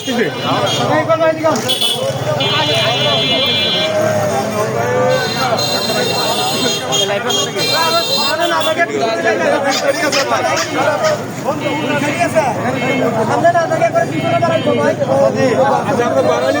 আসতেছে। আমরা বাঙালি